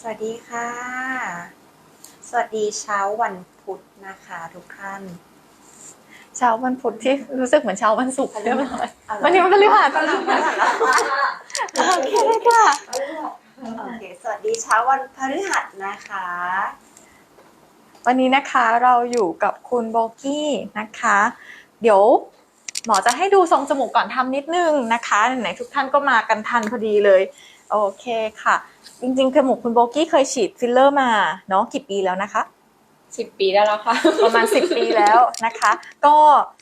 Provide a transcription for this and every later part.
สวัสดีค่ะ สวัสดีเช้าวันพุธนะคะทุกท่าน เช้าวันพุธที่รู้สึกเหมือนเช้าวันศุกร์เรียบร้อยเอาเหรอวันนี้มันพฤหัสก็ลืมแล้วเหรอโอเคเลยค่ะโอเคสวัสดีเช้าวันพฤหัสนะคะ วันนี้นะคะเราอยู่กับคุณโบกี้นะคะ เดี๋ยวหมอจะให้ดูทรงจมูกก่อนทำนิดนึงนะคะไหนๆทุกท่านก็มากันทันพอดีเลย โอเคค่ะ จริงๆจมูกคุณโบกี้เคยฉีดฟิลเลอร์มาเนาะกี่ปีแล้วนะคะ สิบปีได้แล้วค่ะ ประมาณ 10 ปีแล้วนะคะ ก็เอ่อ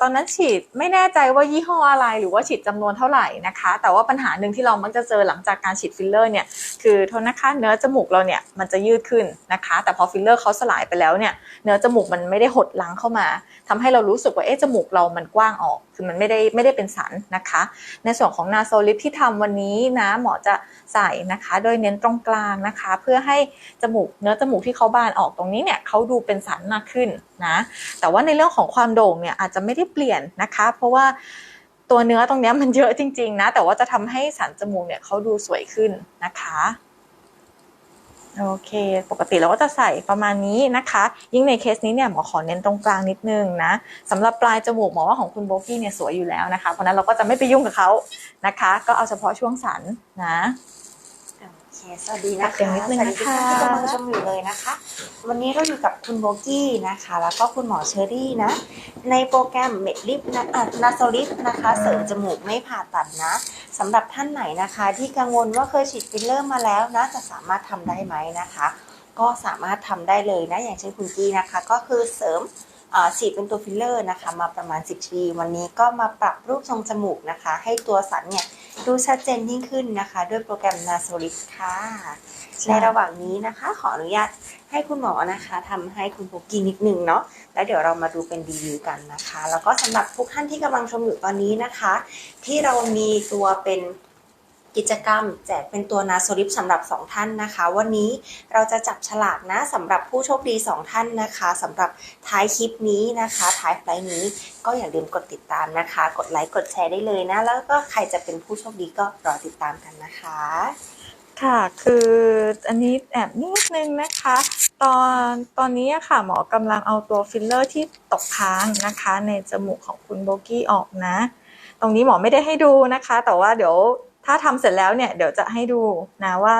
ตอนนั้นฉีดไม่แน่ใจว่ายี่ห้ออะไรหรือว่าฉีดจำนวนเท่าไหร่นะคะ แต่ว่าปัญหาหนึ่งที่เรามักจะเจอหลังจากการฉีดฟิลเลอร์เนี่ยคือโทษนะคะเนื้อจมูกเราเนี่ยมันจะยืดขึ้นนะคะ แต่พอฟิลเลอร์เขาสลายไปแล้วเนี่ยเนื้อจมูกมันไม่ได้หดลังเข้ามาทำให้เรารู้สึกว่าเอ๊ะจมูกเรามันกว้างออก คือมันไม่ได้ไม่ได้เป็นสันนะคะ ในส่วนของนาโซลิปที่ทำวันนี้นะหมอจะใส่นะคะ โดยเน้นตรงกลางนะคะ เพื่อให้จมูกเนื้อจมูกที่เขาบานออกตรงนี้เนี่ยเขาดูเป็นสันมากขึ้นนะแต่ว่าในเรื่องของความโด่งเนี่ยอาจจะไม่ได้เปลี่ยนนะคะ เพราะว่าตัวเนื้อตรงนี้มันเยอะจริง ๆ นะ แต่ว่าจะทำให้สันจมูกเนี่ยเขาดูสวยขึ้นนะคะโอเค ปกติเราก็จะใส่ประมาณนี้นะคะ ยิ่งในเคสนี้เนี่ยหมอขอเน้นตรงกลางนิดนึงนะสำหรับปลายจมูกหมอว่าของคุณโบกี้เนี่ยสวยอยู่แล้วนะคะ เพราะนั้นเราก็จะไม่ไปยุ่งกับเขานะคะ ก็เอาเฉพาะช่วงสันนะ สวัสดีนะเสียคะงนิดนึงสวัสดีทุกท่านนะคะที่กำลังชมอยู่เลยนะคะ วันนี้เราอยู่กับคุณโบกี้นะคะ แล้วก็คุณหมอเชอรี่นะ ในโปรแกรมเมดลิฟนะอะนาโซลิฟนะคะ เสริมจมูกไม่ผ่าตัดนะสำหรับท่านไหนนะคะ ที่กังวลว่าเคยฉีดฟิลเลอร์มาแล้วนะจะสามารถทำได้ไหมนะคะ ก็สามารถทำได้เลยนะ อย่างเช่นคุณกี้นะคะ ก็คือเสริมอ่าฉีดเป็นตัวฟิลเลอร์นะคะ มาประมาณ 10 ที วันนี้ก็มาปรับรูปทรงจมูกนะคะ ให้ตัวสันเนี่ย ดูชัดเจนยิ่งขึ้นนะคะ ด้วยโปรแกรม n a s o l i s ค่ะ ในระหว่างนี้นะคะ ขออนุญาตให้คุณหมอนะคะทำให้คุณโบกี้นิดนึงเนาะแล้วเดี๋ยวเรามาดูเป็นรีวิวกันนะคะ แล้วก็สำหรับทุกท่านที่กำลังชมอยู่ตอนนี้นะคะ ที่เรามีตัวเป็น กิจกรรม แจกเป็นตัวนาโซลิปสำหรับ 2 ท่านนะคะ วันนี้เราจะจับฉลากนะสำหรับผู้โชคดี 2 ท่านนะคะสำหรับท้ายคลิปนี้นะคะท้ายไฟล์นี้ก็อย่าลืมกดติดตามนะคะ กดไลค์กดแชร์ได้เลยนะ แล้วก็ใครจะเป็นผู้โชคดีก็รอติดตามกันนะคะค่ะ คืออันนี้แอบนิดนึงนะคะ ตอนตอนนี้ค่ะหมอกำลังเอาตัวฟิลเลอร์ที่ตกค้างนะคะ ในจมูกของคุณโบกี้ออกนะ ตรงนี้หมอไม่ได้ให้ดูนะคะ แต่ว่าเดี๋ยว ถ้าทำเสร็จแล้วเนี่ยเดี๋ยวจะให้ดูนะว่า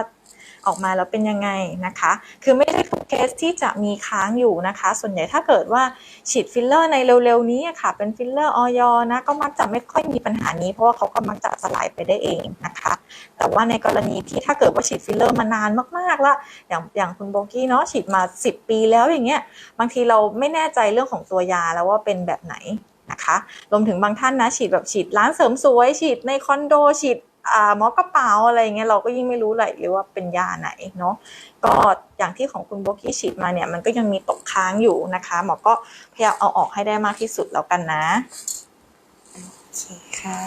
ออกมาแล้วเป็นยังไงนะคะ คือไม่ได้ทุกเคสที่จะมีค้างอยู่นะคะ ส่วนใหญ่ถ้าเกิดว่าฉีดฟิลเลอร์ในเร็วๆนี้ค่ะ เป็นฟิลเลอร์ออยนะ ก็มักจะไม่ค่อยมีปัญหานี้ เพราะว่าเขาก็มักจะสลายไปได้เองนะคะ แต่ว่าในกรณีที่ถ้าเกิดว่าฉีดฟิลเลอร์มานานมากๆ แล้ว อย่างอย่างคุณโบกี้เนาะฉีดมา 10 ปีแล้วอย่างเงี้ย บางทีเราไม่แน่ใจเรื่องของตัวยาแล้วว่าเป็นแบบไหนนะคะ รวมถึงบางท่านนะฉีดแบบฉีดร้านเสริมสวย ฉีดในคอนโดฉีด หมอกระเป๋าอะไรเงี้ยเราก็ยิ่งไม่รู้เลยหรือว่าเป็นยาไหนเนาะก็อย่างที่ของคุณโบกี้ฉีดมาเนี่ยมันก็ยังมีตกค้างอยู่นะคะ หมอก็พยายามเอาออกให้ได้มากที่สุดแล้วกันนะ อเคค่ะ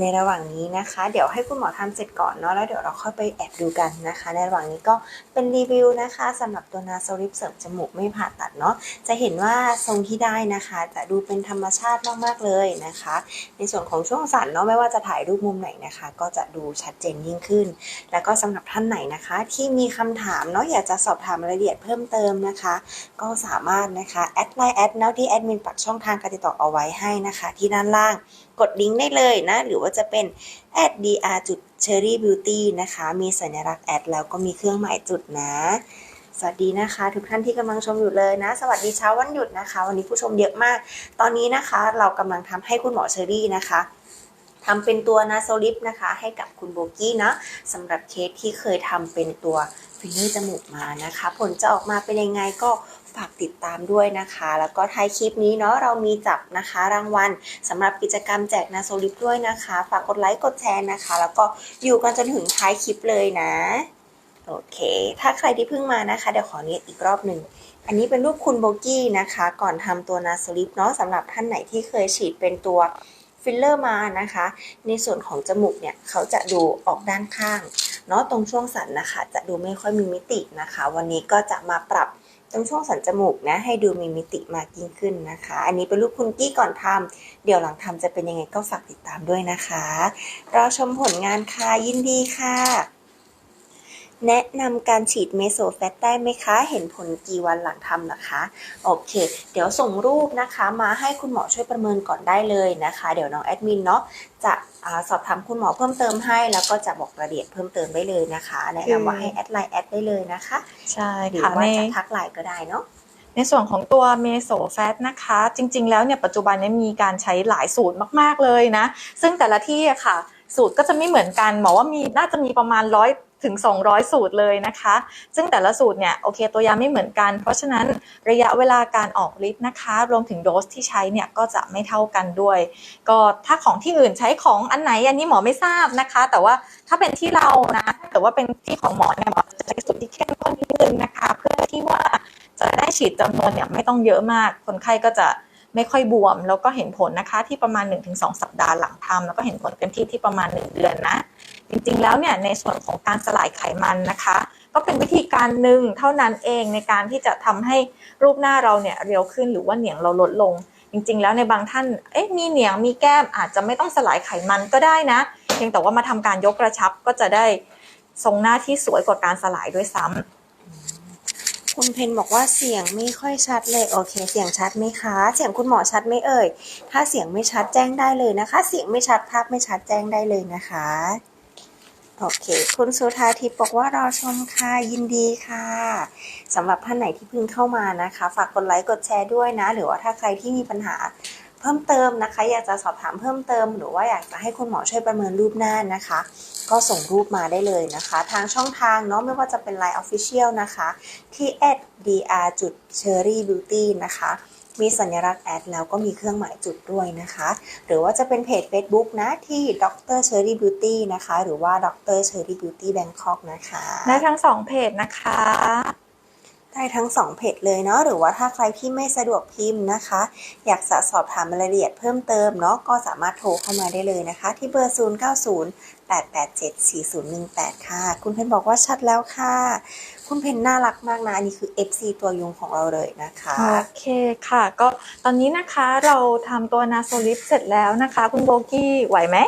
ในระหว่างนี้นะคะ เดี๋ยวให้คุณหมอทำเสร็จก่อนเนาะแล้วเดี๋ยวเราค่อยไปแอบดูกันนะคะ ในระหว่างนี้ก็เป็นรีวิวนะคะสำหรับตัวนาโซลิปเสริมจมูกไม่ผ่าตัดเนาะจะเห็นว่าทรงที่ได้นะคะจะดูเป็นธรรมชาติมากๆเลยนะคะ ในส่วนของช่วงสันเนาะไม่ว่าจะถ่ายรูปมุมไหนนะคะ ก็จะดูชัดเจนยิ่งขึ้น แล้วก็สำหรับท่านไหนนะคะ ที่มีคำถามเนาะอยากจะสอบถามรายละเอียดเพิ่มเติมนะคะ ก็สามารถนะคะแอดไลน์แอดเนาะที่แอดมินปักช่องทางการติดต่อเอาไว้ให้นะคะ ที่ด้านล่างกดลิงก์ได้เลยนะ หรือว่าจะเป็น dr จุด cherry beauty นะคะ มีสัญลักษณ์แอดแล้วก็มีเครื่องหมายจุดนะ สวัสดีนะคะ ทุกท่านที่กำลังชมอยู่เลยนะ สวัสดีเช้าวันหยุดนะคะ วันนี้ผู้ชมเยอะมาก ตอนนี้นะคะ เรากำลังทำให้คุณหมอเชอรี่นะคะทำเป็นตัวนาโซลิปนะคะ ให้กับคุณโบกี้นะสำหรับเคสที่เคยทำเป็นตัวฟิลเลอร์จมูกมานะคะ ผลจะออกมาเป็นยังไงก็ ฝากติดตามด้วยนะคะ แล้วก็ท้ายคลิปนี้เนาะเรามีจับนะคะรางวัลสำหรับกิจกรรมแจกนาโซลิปด้วยนะคะ ฝากกดไลค์กดแชร์นะคะ แล้วก็อยู่กันจนถึงท้ายคลิปเลยนะ โอเค ถ้าใครที่เพิ่งมานะคะ เดี๋ยวขอเนียอีกรอบหนึ่งอันนี้เป็นรูปคุณโบกี้นะคะ ก่อนทำตัวนาสลิปเนาะสำหรับท่านไหนที่เคยฉีดเป็นตัวฟิลเลอร์มานะคะ ในส่วนของจมูกเนี่ยเขาจะดูออกด้านข้าง เนาะตรงช่วงสันนะคะ จะดูไม่ค่อยมีมิตินะคะ วันนี้ก็จะมาปรับ ตรงช่วงสันจมูกนะ ให้ดูมีมิติมากยิ่งขึ้นนะคะ อันนี้เป็นรูปคุณกี้ก่อนทำเดี๋ยวหลังทำจะเป็นยังไงก็ฝากติดตามด้วยนะคะรอชมผลงานค่ะยินดีค่ะ แนะนำการฉีดเมโซแฟตได้ไหมคะ เห็นผลกี่วันหลังทำนะคะ โอเค เดี๋ยวส่งรูปนะคะมาให้คุณหมอช่วยประเมินก่อนได้เลยนะคะ เดี๋ยวน้องแอดมินเนาะจะอาสอบถามคุณหมอเพิ่มเติมให้ แล้วก็จะบอกรายละเอียดเพิ่มเติมได้เลยนะคะแนะนำว่าให้แอดไลน์แอดได้เลยนะคะ ใช่หรือค่ะว่าในจะทักไลน์ก็ได้เนาะในส่วนของตัวเมโซแฟตนะคะ จริง ๆ แล้วเนี่ยปัจจุบันเนี้มีการใช้หลายสูตรมาก ๆ เลยนะ ซึ่งแต่ละที่อะค่ะ สูตรก็จะไม่เหมือนกันหมอว่ามีน่าจะมีประมาณร้อย ถึง 200 สูตรเลยนะคะ ซึ่งแต่ละสูตรเนี่ยโอเคตัวยาไม่เหมือนกัน เพราะฉะนั้นระยะเวลาการออกฤทธิ์นะคะ รวมถึงโดสที่ใช้เนี่ยก็จะไม่เท่ากันด้วย ก็ถ้าของที่อื่นใช้ของอันไหนอันนี้หมอไม่ทราบนะคะ แต่ว่าถ้าเป็นที่เรานะถ้าเกิดว่าเป็นที่ของหมอเนี่ยหมอจะใช้สูตรที่เข้มข้นนิดนึงนะคะ เพื่อที่ว่าจะได้ฉีดจำนวนเนี่ยไม่ต้องเยอะมาก คนไข้ก็จะไม่ค่อยบวม แล้วก็เห็นผลนะคะที่ประมาณ 1-2 สัปดาห์หลังทำแล้วก็เห็นผลเต็มที่ที่ประมาณ 1 เดือนนะ จริงๆ แล้วเนี่ยในส่วนของการสลายไขมันนะคะ ก็เป็นวิธีการหนึ่งเท่านั้นเองในการที่จะทำให้รูปหน้าเราเนี่ยเรียวขึ้นหรือว่าเหนียงเราลดลง จริงๆ แล้วในบางท่านเอ๊ะมีเหนียงมีแก้มอาจจะไม่ต้องสลายไขมันก็ได้นะ เพียงแต่ว่ามาทำการยกกระชับก็จะได้ทรงหน้าที่สวยกว่าการสลายด้วยซ้ำคุณเพนบอกว่าเสียงไม่ค่อยชัดเลยโอเค เสียงชัดไหมคะ เสียงคุณหมอชัดไหมเอ่ย ถ้าเสียงไม่ชัดแจ้งได้เลยนะคะ เสียงไม่ชัดภาพไม่ชัดแจ้งได้เลยนะคะ โอเค คุณสุธาทิพย์บอกว่ารอชมค่ะ ยินดีค่ะสำหรับท่านไหนที่เพิ่งเข้ามานะคะ ฝากกดไลค์กดแชร์ด้วยนะ หรือว่าถ้าใครที่มีปัญหาเพิ่มเติมนะคะ อยากจะสอบถามเพิ่มเติม หรือว่าอยากจะให้คุณหมอช่วยประเมินรูปหน้านะคะ ก็ส่งรูปมาได้เลยนะคะ ทางช่องทางเนาะไม่ว่าจะเป็น Line Official นะคะ ที่ @dr cherry beauty นะคะ มีสัญลักษณ์แอดแล้วก็มีเครื่องหมายจุดด้วยนะคะ หรือว่าจะเป็นเพจ Facebook นะที่ Dr. Cherry Beauty นะคะ หรือว่า Dr. Cherry Beauty Bangkok นะคะได้ทั้งสองเพจนะคะได้ทั้ง2เพจเลยเนาะหรือว่าถ้าใครที่ไม่สะดวกพิมพ์นะคะ อยากจะสอบถามรายละเอียดเพิ่มเติมเนาะก็สามารถโทรเข้ามาได้เลยนะคะ ที่เบอร์ 0 9 0 8 8 7 4 0 1 8 ค่ะ คุณเพนบอกว่าชัดแล้วค่ะ คุณเพนน่ารักมากนะ อันนี้คือ FC ตัวยงของเราเลยนะคะ โอเคค่ะ ก็ตอนนี้นะคะเราทำตัวนาโซลิปเสร็จแล้วนะคะ คุณโบกี้ไหวไหม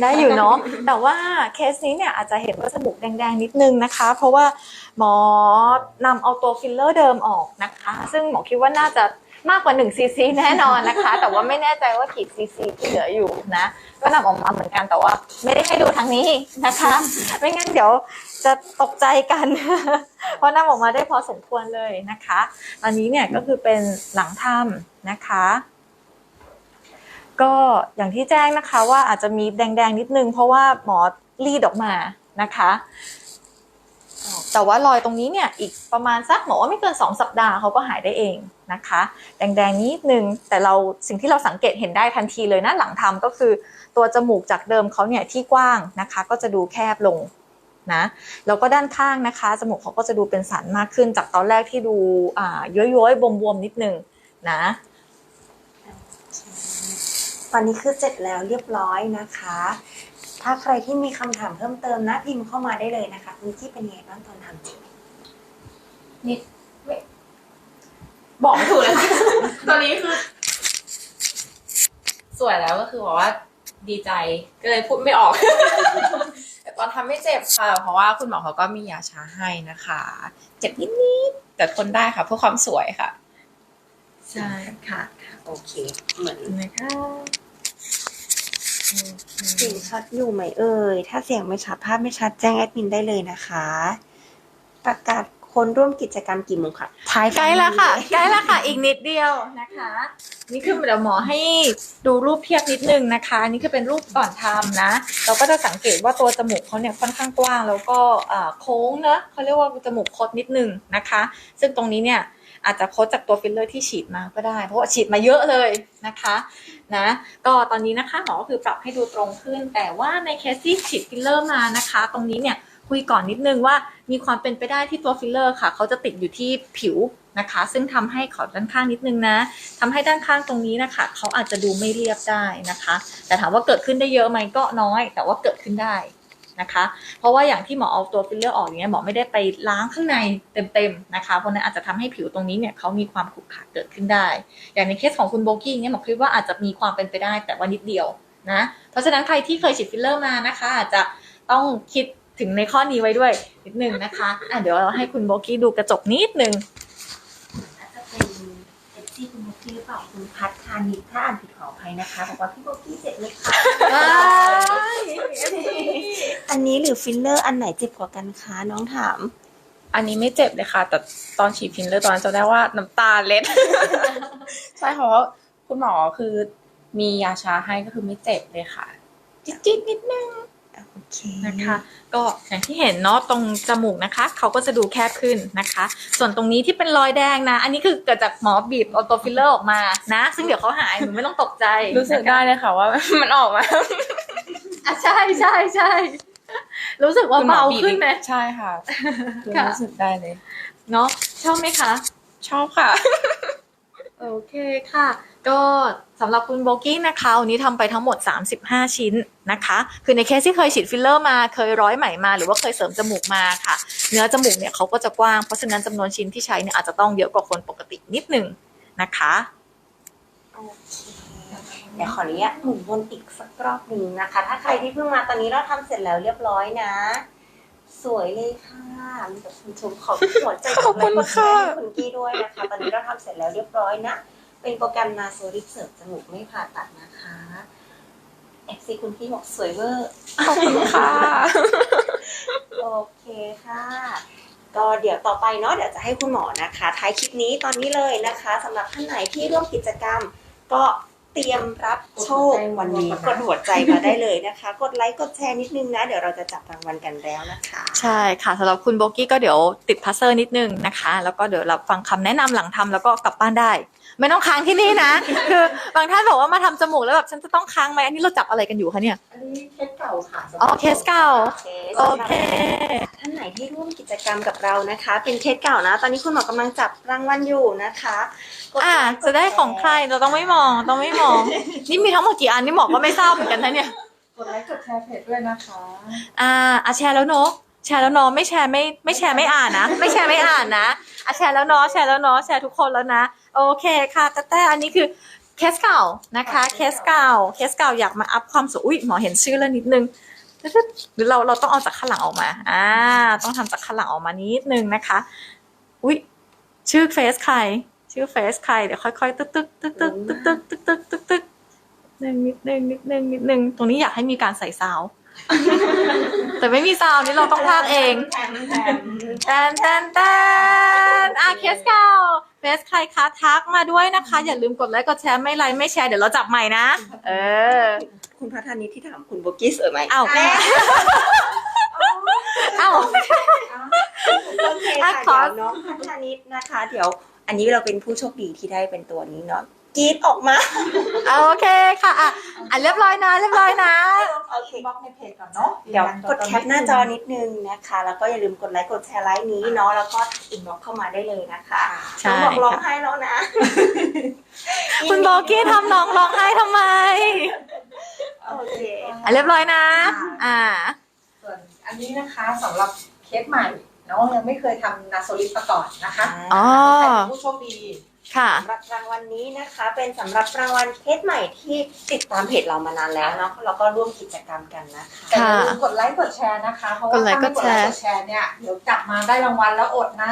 ได้อยู่เนาะ แต่ว่าเคสนี้เนี่ยอาจจะเห็นว่าจมูกแดงๆนิดนึงนะคะ เพราะว่าหมอนำเอาตัวฟิลเลอร์เดิมออกนะคะ ซึ่งหมอคิดว่าน่าจะ มากกว่า1ซีซีแน่นอนนะคะ แต่ว่าไม่แน่ใจว่ากี่ซีซีที่เหลืออยู่นะ ก็นำออกมาเหมือนกันแต่ว่า ไม่ได้ให้ดูทางนี้นะคะ ไม่งั้นเดี๋ยวจะตกใจกัน เพราะนำออกมาได้พอสมควรเลยนะคะตอนนี้เนี่ยก็คือเป็นหลังทำนะคะ ก็อย่างที่แจ้งนะคะว่าอาจจะมีแดงๆนิดนึง เพราะว่าหมอรีดออกมานะคะแต่ว่ารอยตรงนี้เนี่ยอีกประมาณสักหมอว่าไม่เกิน 2 สัปดาห์เขาก็หายได้เอง นะคะ แดงๆนิดนึงแต่เราสิ่งที่เราสังเกตเห็นได้ทันทีเลยนะหลังทำก็คือตัวจมูกจากเดิมเขาเนี่ยที่กว้างนะคะ ก็จะดูแคบลงนะแล้วก็ด้านข้างนะคะจมูกเขาก็จะดูเป็นสันมากขึ้นจากตอนแรกที่ดูอ่าย้อยๆบวมๆนิดนึงนะตอนนี้คือเสร็จแล้วเรียบร้อยนะคะ ถ้าใครที่มีคำถามเพิ่มเติมนะพิมพ์เข้ามาได้เลยนะคะคุณที่เป็นยังไงบ้างตอนทำนิดไม่ บอกไม่ถูกเลยค่ะตอนนี้คือ สวยแล้วก็คือบอกว่าดีใจก็เลยพูดไม่ออก แต่ตอนทำไม่เจ็บค่ะ เพราะว่าคุณหมอเขาก็มียาชาให้นะคะ เจ็บนิดๆแต่ทนได้ค่ะเพื่อความสวยค่ะ ใช่ค่ะ โอเค เหมือนนะคะเสียงชัดอยู่ไหมเอ่ย ถ้าเสียงไม่ชัดภาพไม่ชัดแจ้งแอดมินได้เลยนะคะ ประกาศ คนร่วมกิจกรรมกี่โมงคะท้ายใกล้แล้วค่ะใกล้แล้วค่ะอีกนิดเดียวนะคะ นี่คือเดี๋ยวหมอให้ดูรูปเทียบนิดนึงนะคะ นี่คือเป็นรูปก่อนทำนะ เราก็จะสังเกตว่าตัวจมูกเขาเนี่ยค่อนข้างกว้าง แล้วก็อ่าโค้งเนอะเขาเรียกว่าจมูกคดนิดนึงนะคะ ซึ่งตรงนี้เนี่ยอาจจะคดจากตัวฟิลเลอร์ที่ฉีดมาก็ได้ เพราะว่าฉีดมาเยอะเลยนะคะนะก็ตอนนี้นะคะหมอก็คือปรับให้ดูตรงขึ้น แต่ว่าในเคสที่ฉีดฟิลเลอร์มานะคะ ตรงนี้เนี่ย คุยก่อนนิดนึงว่ามีความเป็นไปได้ที่ตัวฟิลเลอร์ค่ะเขาจะติดอยู่ที่ผิวนะคะ ซึ่งทำให้ขอด้านข้างนิดนึงนะทำให้ด้านข้างตรงนี้นะคะเขาอาจจะดูไม่เรียบได้นะคะ แต่ถามว่าเกิดขึ้นได้เยอะไหมก็น้อย แต่ว่าเกิดขึ้นได้นะคะ เพราะว่าอย่างที่หมอเอาตัวฟิลเลอร์ออกอย่างเงี้ยหมอไม่ได้ไปล้างข้างในเต็มๆนะคะ เพราะนั้นอาจจะทำให้ผิวตรงนี้เนี่ยเขามีความขรุขระเกิดขึ้นได้ อย่างในเคสของคุณโบกี้เนี่ยหมอคิดว่าอาจจะมีความเป็นไปได้แต่ว่านิดเดียวนะ เพราะฉะนั้นใครที่เคยฉีดฟิลเลอร์มานะคะอาจจะต้องคิด ถึงในข้อนี้ไว้ด้วยนิดนึงนะคะอะเดี๋ยวเราให้คุณโบกี้ดูกระจกนิดนึงอาจจะเป็นเอฟซีคุณโบกี้หรือเปล่าคุณพัฒานิดถ้าอ่านผิดขออภัยนะคะบอกว่าพี่โบกี้เจ็บไหมคะอันนี้หรือฟิลเลอร์อันไหนเจ็บกว่ากันคะน้องถาม อันนี้ไม่เจ็บเลยค่ะ แต่ตอนฉีดฟิลเลอร์ตอนนั้นจำได้ว่าน้ำตาเล็ดใช่ค่ะเพราะคุณหมอคือมียาชาให้ก็คือไม่เจ็บเลยค่ะ จิ๊ดๆนิดนึงโอเค นะคะ ก็อย่างที่เห็นเนาะตรงจมูกนะคะเขาก็จะดูแคบขึ้นนะคะ ส่วนตรงนี้ที่เป็นรอยแดงนะ อันนี้คือเกิดจากหมอบีบเอาตัวฟิลเลอร์ออกมานะ ซึ่งเดี๋ยวเขาหายหนูไม่ต้องตกใจรู้สึกนะคะได้เลยค่ะว่ามันออกมาอะใช่ใช่ใช่รู้สึกว่าคุณหมอเบาบีบขึ้นไหมใช่ค่ะคือค่ะรู้สึกได้เลย เนาะชอบไหมคะ ชอบค่ะ โอเคค่ะ ก็สำหรับคุณโบกี้นะคะวันนี้ทำไปทั้งหมด 35 ชิ้นนะคะ คือในเคสที่เคยฉีดฟิลเลอร์มา เคยร้อยไหมมา หรือว่าเคยเสริมจมูกมาค่ะ เนื้อจมูกเนี่ยเขาก็จะกว้าง เพราะฉะนั้นจำนวนชิ้นที่ใช้เนี่ยอาจจะต้องเยอะกว่าคนปกตินิดหนึ่งนะคะโอเคเดี๋ยวขออนุญาตหมุนวนอีกสักรอบหนึ่งนะคะ ถ้าใครที่เพิ่งมาตอนนี้เราทำเสร็จแล้วเรียบร้อยนะ สวยเลยค่ะมีแต่คุณชมขอบหัวใจขอบคุณค่ะขอบคุณกี้ด้วยนะคะ ตอนนี้เราทำเสร็จแล้วเรียบร้อยนะ เป็นโปรแกรมนาโซลิปเสริมจมูกไม่ผ่าตัดนะคะเอฟซีคุณพี่บอกสวยเวอร์ ขอบคุณค่ะ โอเคค่ะ ก็เดี๋ยวต่อไปเนาะเดี๋ยวจะให้คุณหมอนะคะ ท้ายคลิปนี้ตอนนี้เลยนะคะสำหรับท่านไหนที่ร่วมกิจกรรมก็ เตรียมรับโชควันนี้กดหัวใจมาได้เลยนะคะ กดไลค์กดแชร์นิดนึงนะ เดี๋ยวเราจะจับรางวัลกันแล้วนะคะ ใช่ค่ะสำหรับคุณโบกี้ก็เดี๋ยวติดพัสเซอร์นิดนึงนะคะ แล้วก็เดี๋ยวรับฟังคำแนะนำหลังทำแล้วก็กลับบ้านได้ ไม่ต้องค้างที่นี่นะ คือบางท่านบอกว่ามาทำจมูกแล้วแบบฉันจะต้องค้างไหมอันนี้เราจับอะไรกันอยู่คะเนี่ยอันนี้เคสเก่าค่ะสำหรับอ๋อเคสเก่าโอเคโอเคท่านไหนที่ร่วมกิจกรรมกับเรานะคะ เป็นเคสเก่านะ ตอนนี้คุณหมอกำลังจับรางวัลอยู่นะคะกอ่าไลค์กจะได้แชร์ของใครเราต้องไม่มองต้องไม่มองนี่มีทั้งหมดกี่อันนี่หมอก็ไม่ทราบเหมือนกันนะเนี่ย กดไลค์กดแชร์เพจด้วยนะคะ อ่าอะแชร์แล้วเนาะ แชร์แล้วเนาะไม่แชร์ไม่ไม่แชร์ไม่อ่านนะ ไม่แชร์ไม่อ่านนะอะแชร์แล้วเนาะแชร์แล้วเนาะแชร์ทุกคนแล้วนะ โอเคค่ะแต่แต่อันนี้คือเคสเก่านะคะ เคสเก่า เคสเก่าอยากมาอัพความสวยอุ้ยหมอเห็นชื่อแล้วนิดนึงหรือเราเราต้องเอาจากข้างหลังออกมา อ่า ต้องทำจากข้างหลังออกมานิดนึงนะคะ อุ้ยชื่อเฟซใคร ชื่อเฟซใครเดี๋ยวค่อยๆตึ๊กตึ๊กตึ๊กตึ๊กตึ๊กตึ๊กตึ๊กตึ๊กตึ๊กตึ๊กนิดนึงนิดนึงนิดนึงนิดนึงตรงนี้อยากให้มีการใส่ซาวด์แต่ไม่มีซาวด์นี่เราต้องพากเองแถมแถมแตนแตนแตนอะเคสเก่าเฟสใครคะทักมาด้วยนะคะ อย่าลืมกดไลค์กดแชร์ไม่ไลค์ไม่แชร์เดี๋ยวเราจับใหม่นะ เออ คุณพัฒนิตที่ถามคุณโบกี้สวยไหมอ้าวแม่อ้าวโอเคอะค่ะขอเดี๋ยวน้องพัฒนิตนะคะ เดี๋ยว อันนี้เราเป็นผู้โชคดีที่ได้เป็นตัวนี้เนาะกรีดออกมาโอเคค่ะอะอะเรียบร้อยนะ เรียบร้อยนะ โอเค บล็อกในเพจก่อนเนาะเดี๋ยวกดแคปหน้าจอนิดนึงนะคะ แล้วก็อย่าลืมกดไลค์กดแชร์ไลค์นี้เนาะแล้วก็อินบ็อกเข้ามาได้เลยนะคะใช่ น้องบอกร้องไห้แล้วนะคุณโบกี้ทำน้องร้องไห้ทำไมโอเค อะเรียบร้อยนะ อ่า ส่วนอันนี้นะคะสำหรับเคสใหม่เนาะยังไม่เคยทำนาโซลิปมาก่อนนะคะอ๋อแต่เป็นผู้โชคดีค่ะ สำหรับรางวัลนี้นะคะ เป็นสำหรับรางวัลเพจใหม่ที่ติดตามเพจเรามานานแล้วเนาะแล้วก็ร่วมกิจกรรมกันนะคะ แต่อย่าค่ะลืมกดไลค์กดแชร์นะคะ เพราะว่ากดไลค์ถ้าไม่กกดดแชไลร์ค์กดแชร์เนี่ยเดี๋ยวกลับมาได้รางวัลแล้วอดนะ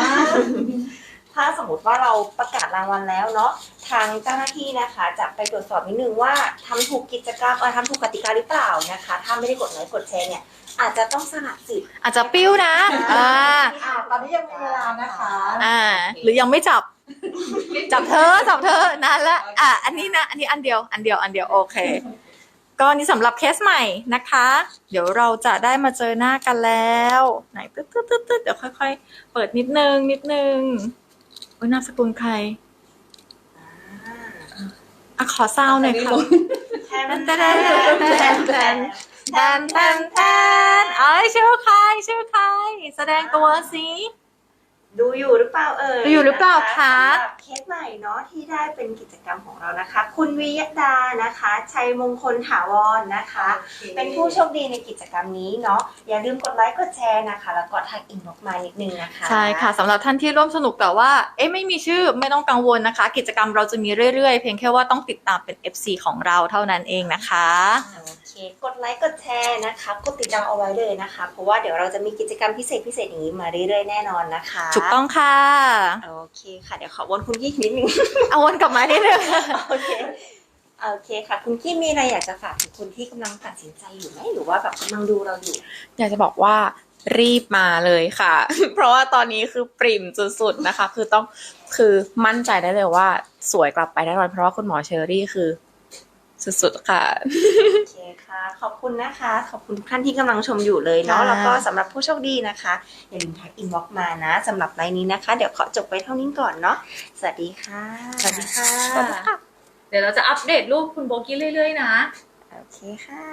ถ้าสมมติว่าเราประกาศรางวัลแล้วเนาะทางเจ้าหน้าที่นะคะจะไปตรวจสอบนิดนึงว่าทำถูกกิจกรรมเออทำถูกกติกาหรือเปล่านะคะ ถ้าไม่ได้กดไลค์กดแชร์เนี่ยอาจจะต้องสละสิทธิ์อาจจะปิ้วนะอ่าอ่าตอนนี้ยังมีเวลานะคะอ่า หรือยังไม่จับ จับเธอจับเธอนานแล้วอะอันนี้นะอันนี้อันเดียวอันเดียวอันเดียวโอเคก็นี่สำหรับเคสใหม่นะคะ เดี๋ยวเราจะได้มาเจอหน้ากันแล้ว ไหนตึ๊ดตึ๊ดตึ๊ดตึ๊ดเดี๋ยวค่อย ๆ เปิดนิดนึงนิดนึง โอ้ยนามสกุลใครอะขอซาวหน่อยค่ะแทนแทนแทนแทนแทนแทนแทนเอ้ยชื่อใครชื่อใคร แสดงตัวสิ ดูอยู่หรือเปล่าเอ่ยดูอยู่หรือเปล่าคะ สำหรับเคสใหม่เนาะที่ได้เป็นกิจกรรมของเรานะคะ คุณวิยดานะคะชัยมงคลถาวรนะคะ เป็นผู้โชคดีในกิจกรรมนี้เนาะอย่าลืมกดไลค์กดแชร์นะคะ แล้วก็ทักอินบ็อกมานิดนึงนะคะใช่ค่ะสำหรับท่านที่ร่วมสนุกแต่ว่า เอ๊ะไม่มีชื่อไม่ต้องกังวลนะคะ กิจกรรมเราจะมีเรื่อยๆ เพียงแค่ว่าต้องติดตามเป็น FC ของเราเท่านั้นเองนะคะ โอเค กดไลค์กดแชร์นะคะกดติดตามเอาไว้เลยนะคะ เพราะว่าเดี๋ยวเราจะมีกิจกรรมพิเศษพิเศษอย่างนี้มาเรื่อยๆแน่นอนนะคะถูกต้องค่ะโอเคค่ะเดี๋ยวขอวนคุณกี้นิดนึงเอาวนกลับมานิดนึงโอเคโอเคค่ะ คุณกี้มีอะไรอยากจะฝากถึงคนที่กำลังตัดสินใจอยู่ไหมหรือว่าแบบกำลังดูเราอยู่ อยากจะบอกว่ารีบมาเลยค่ะ เพราะว่าตอนนี้คือปริ่มสุดๆนะคะ คือต้องคือมั่นใจได้เลยว่าสวยกลับไปแน่นอนเพราะว่าคุณหมอเชอรี่คือ สุดๆค่ะ โอเคค่ะ ขอบคุณนะคะ ขอบคุณทุกท่านที่กำลังชมอยู่เลยเนาะ ค่ะ แล้วก็สำหรับผู้โชคดีนะคะ อย่าลืมทักอินบ็อกมานะสำหรับไลน์นี้นะคะ เดี๋ยวขอจบไปเท่านี้ก่อนเนาะ สวัสดีค่ะ สวัสดีค่ะเดี๋ยวเราจะอัปเดตรูปคุณโบกี้เรื่อยๆนะ โอเคค่ะ